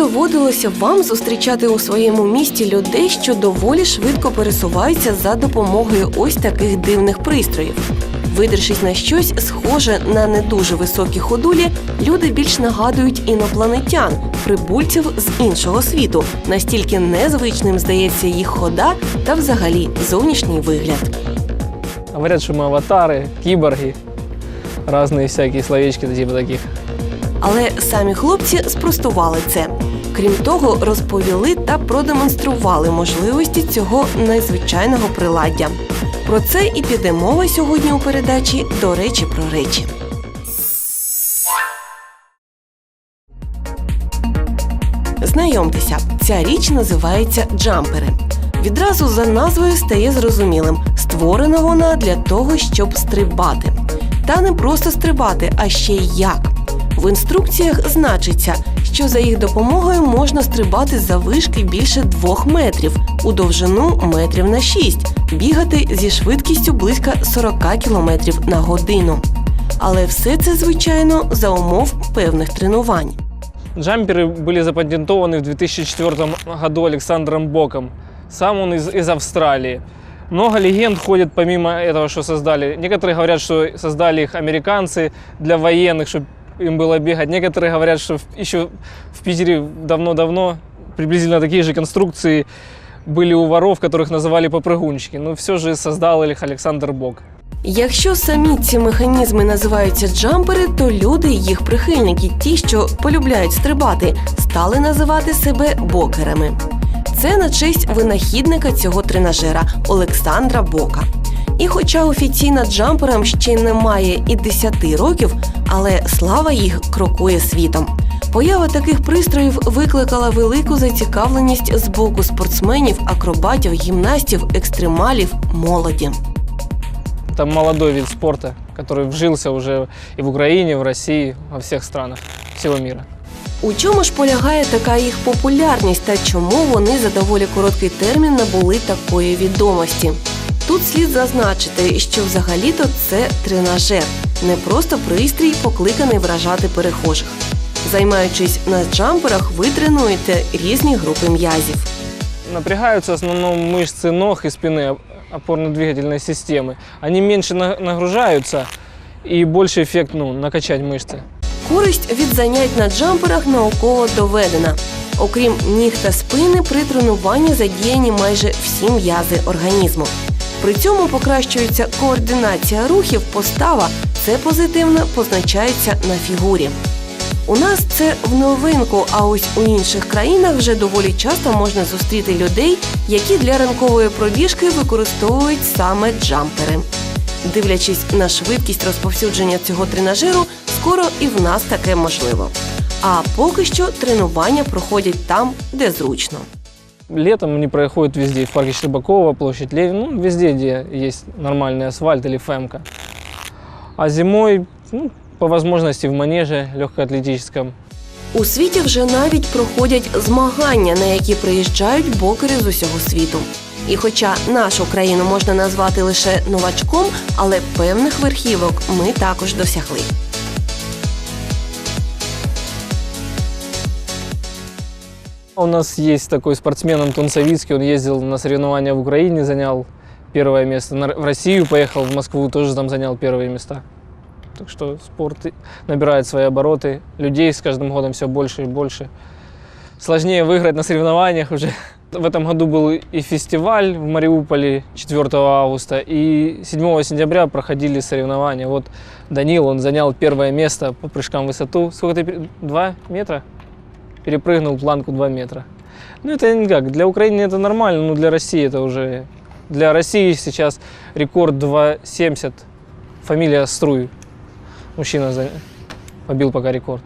доводилося вам зустрічати у своєму місті людей, що доволі швидко пересуваються за допомогою ось таких дивних пристроїв? Видершись на щось схоже на не дуже високі ходулі, люди більш нагадують інопланетян, прибульців з іншого світу. Настільки незвичним здається їх хода та взагалі зовнішній вигляд. Говорят, что мы аватары, киборги, разные всякие словечки типа таких. Але самі хлопці спростували це. Крім того, розповіли та продемонстрували можливості цього незвичайного приладдя. Про це і піде мова сьогодні у передачі До речі про речі. Знайомтеся, ця річ називається джампери. Відразу за назвою стає зрозумілим. Створена вона для того, щоб стрибати. Та не просто стрибати, а ще й як. В інструкціях значиться, що за їх допомогою можна стрибати за вишки більше двох метрів, у довжину метрів на 6, бігати зі швидкістю близько 40 км на годину. Але все це, звичайно, за умов певних тренувань. Джамперы были запатентованы в 2004 году Александром Боком. Сам он из, из Австралии. Много легенд ходит помимо этого, что создали. Некоторые говорят, что создали их американцы для военных, чтобы им было бегать. Некоторые говорят, что в- еще в Питере давно-давно приблизительно такие же конструкции были у воров, которых называли попрыгунчики. Но все же создал их Александр Бок. Якщо самі ці механізми називаються джампери, то люди, їх прихильники, ті, що полюбляють стрибати, стали називати себе бокерами. Це на честь винахідника цього тренажера Олександра Бока. І хоча офіційно джамперам ще немає і 10 років, але слава їх крокує світом. Поява таких пристроїв викликала велику зацікавленість з боку спортсменів, акробатів, гімнастів, екстремалів, молоді. Это молодой вид спорта, который вжился уже и в Украине, и в России, во всех странах всего мира. У чому ж полягає така їх популярність та чому вони за доволі короткий термін набули такої відомості? Тут слід зазначити, що взагалі-то це тренажер, не просто пристрій, покликаний вражати перехожих. Займаючись на джамперах, ви тренуєте різні групи м'язів. Напрягаются в основном мышцы ног и спины оп- опорно-двигательной системы. Они меньше на- нагружаются и больше эффект ну, накачать мышцы. Користь від занять на джамперах науково доведена. Окрім ніг та спини, при тренуванні задіяні майже всі м'язи організму. При цьому покращується координація рухів, постава. Це позитивно позначається на фігурі. У нас це в новинку, а ось у інших країнах вже доволі часто можна зустріти людей, які для ранкової пробіжки використовують саме джампери. Дивлячись на швидкість розповсюдження цього тренажеру, скоро і в нас таке можливо. А поки що тренування проходять там, де зручно. Летом они проходят везде, в парке Щербакова, площадь Ленина, ну, везде, где есть нормальный асфальт или фемка. А зимой, ну, по возможности в манеже легкоатлетическом. У світі вже навіть проходять змагання, на які приїжджають бокери з усього світу. І хоча нашу країну можна назвати лише новачком, але певних верхівок ми також досягли. У нас есть такой спортсмен Антон Савицкий, он ездил на соревнования в Украине, занял первое место. В Россию поехал, в Москву тоже там занял первые места. Так что спорт набирает свои обороты. Людей с каждым годом все больше и больше. Сложнее выиграть на соревнованиях уже. В этом году был и фестиваль в Мариуполе 4 августа, и 7 сентября проходили соревнования. Вот Данил, он занял первое место по прыжкам в высоту. Сколько ты? Два метра? Перепрыгнул планку 2 метра. Ну, это никак. Для Украины это нормально, но для России это уже... Для России сейчас рекорд 2,70. Фамилия Струй. Мужчина за- побил пока рекорд.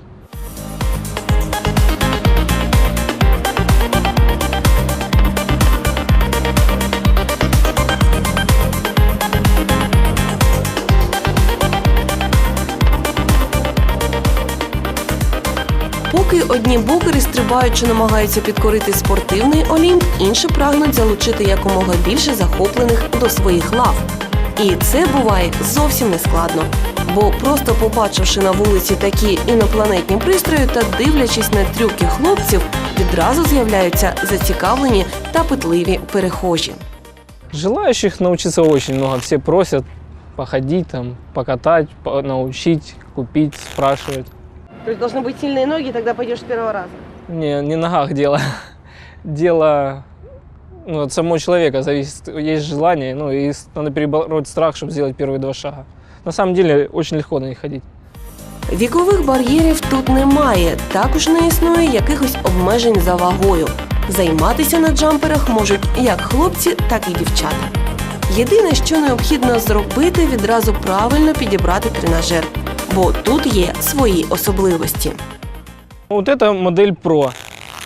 Поки одні бокери стрибаючи намагаються підкорити спортивний олімп, інші прагнуть залучити якомога більше захоплених до своїх лав. І це буває зовсім не складно. Бо просто побачивши на вулиці такі інопланетні пристрої та дивлячись на трюки хлопців, відразу з'являються зацікавлені та питливі перехожі. Желающих научиться очень много. Все просят походить, там, покатать, по- научить, купить, спрашивать. То есть должны быть сильные ноги, тогда пойдешь с первого раза. Не, не ногах дело. Дело ну, от самого человека зависит. Есть желание, ну и с- надо перебороть страх, чтобы сделать первые два шага. На самом деле очень легко на них ходить. Вікових бар'єрів тут немає. Також не існує якихось обмежень за вагою. Займатися на джамперах можуть як хлопці, так і дівчата. Єдине, що необхідно зробити, відразу правильно підібрати тренажер, бо тут є свої особливості. Вот эта модель Pro.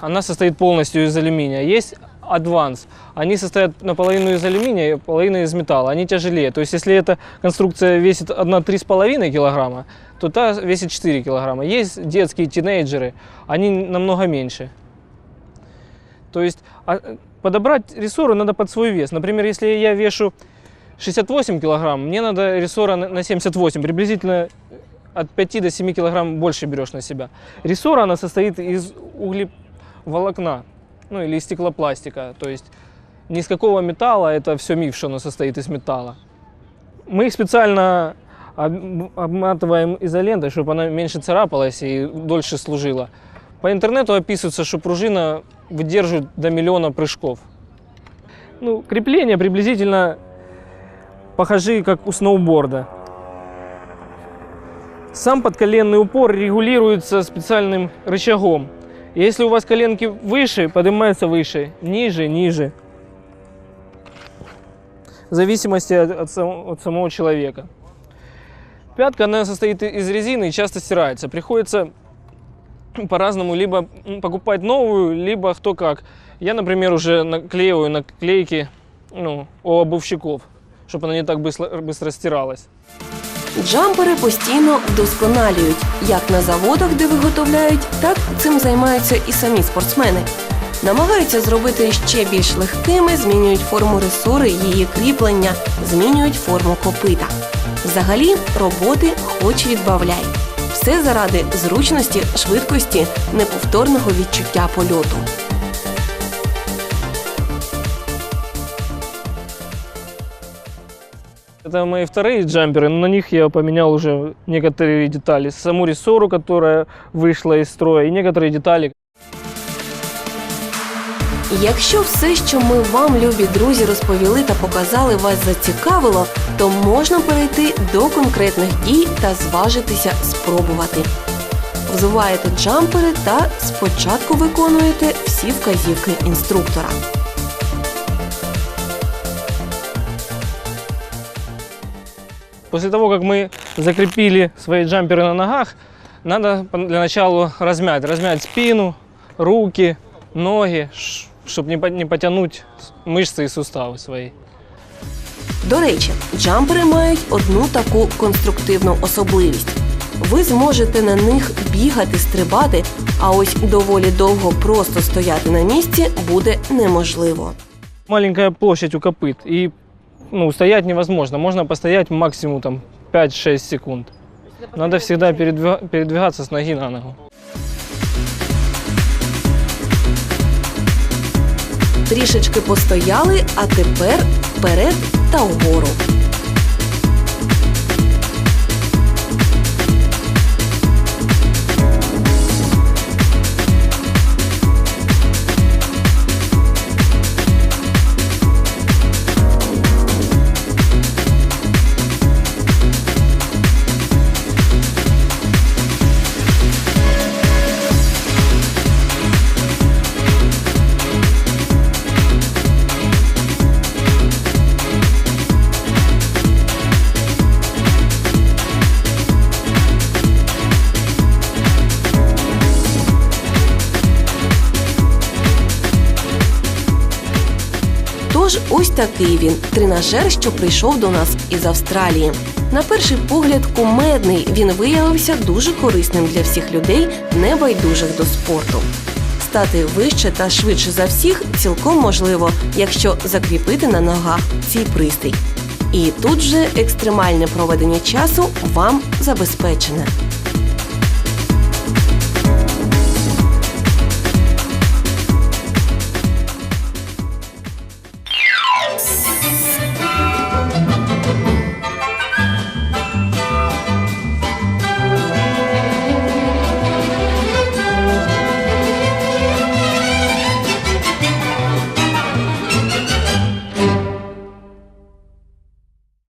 Она состоит полностью из алюминия. Есть Advance. Они состоят наполовину из алюминия, половину из металла. Они тяжелее. То есть, если эта конструкция весит 1,3,5 килограмма, то та весит 4 килограмма. Есть детские тинейджеры, они намного меньше. То есть, а, подобрать рессоры надо под свой вес. Например, если я вешу 68 килограмм, мне надо рессора на на 78, приблизительно от 5 до 7 килограмм больше берешь на себя. Рессора, она состоит из углеволокна, ну или из стеклопластика, то есть не из какого металла, это все миф, что оно состоит из металла. Мы их специально об- обматываем изолентой, чтобы она меньше царапалась и дольше служила. По интернету описывается, что пружина выдерживает до миллиона прыжков. Ну, крепление приблизительно похожи как у сноуборда. Сам подколенный упор регулируется специальным рычагом. Если у вас коленки выше, поднимается выше, ниже, ниже. В зависимости от, от от самого человека. Пятка, она состоит из резины и часто стирается. Приходится по-разному либо покупать новую, либо кто как. Я, например, уже наклеиваю наклейки ну, у обувщиков, чтобы она не так быстро, быстро стиралась. Джампери постійно вдосконалюють як на заводах, де виготовляють, так цим займаються і самі спортсмени. Намагаються зробити ще більш легкими, змінюють форму ресори, її кріплення, змінюють форму копита. Взагалі, роботи хоч відбавляй. Все заради зручності, швидкості, неповторного відчуття польоту. Это мои вторые джамперы, но на них я поменял уже некоторые детали. Саму рессору, которая вышла из строя, и некоторые детали. Якщо все, що ми вам, любі друзі, розповіли та показали, вас зацікавило, то можна перейти до конкретних дій та зважитися спробувати. Взуваєте джампери та спочатку виконуєте всі вказівки інструктора. После того, как мы закрепили свои джамперы на ногах, надо по- для начала размять. Размять спину, руки, ноги, чтобы не, по- не потянуть мышцы и суставы свои. До речі, джампери мають одну таку конструктивну особливість. Ви зможете на них бігати, стрибати, а ось доволі довго просто стояти на місці буде неможливо. Маленькая площадь у копыт, и ну, стоять невозможно. Можно постоять максимум там 5-6 секунд. Надо всегда передвига- передвигаться с ноги на ногу. Трішечки постояли, а тепер вперед та вгору. Ось такий він тренажер, що прийшов до нас із Австралії. На перший погляд, кумедний він виявився дуже корисним для всіх людей, небайдужих до спорту. Стати вище та швидше за всіх цілком можливо, якщо закріпити на ногах цей пристрій. І тут же екстремальне проведення часу вам забезпечене.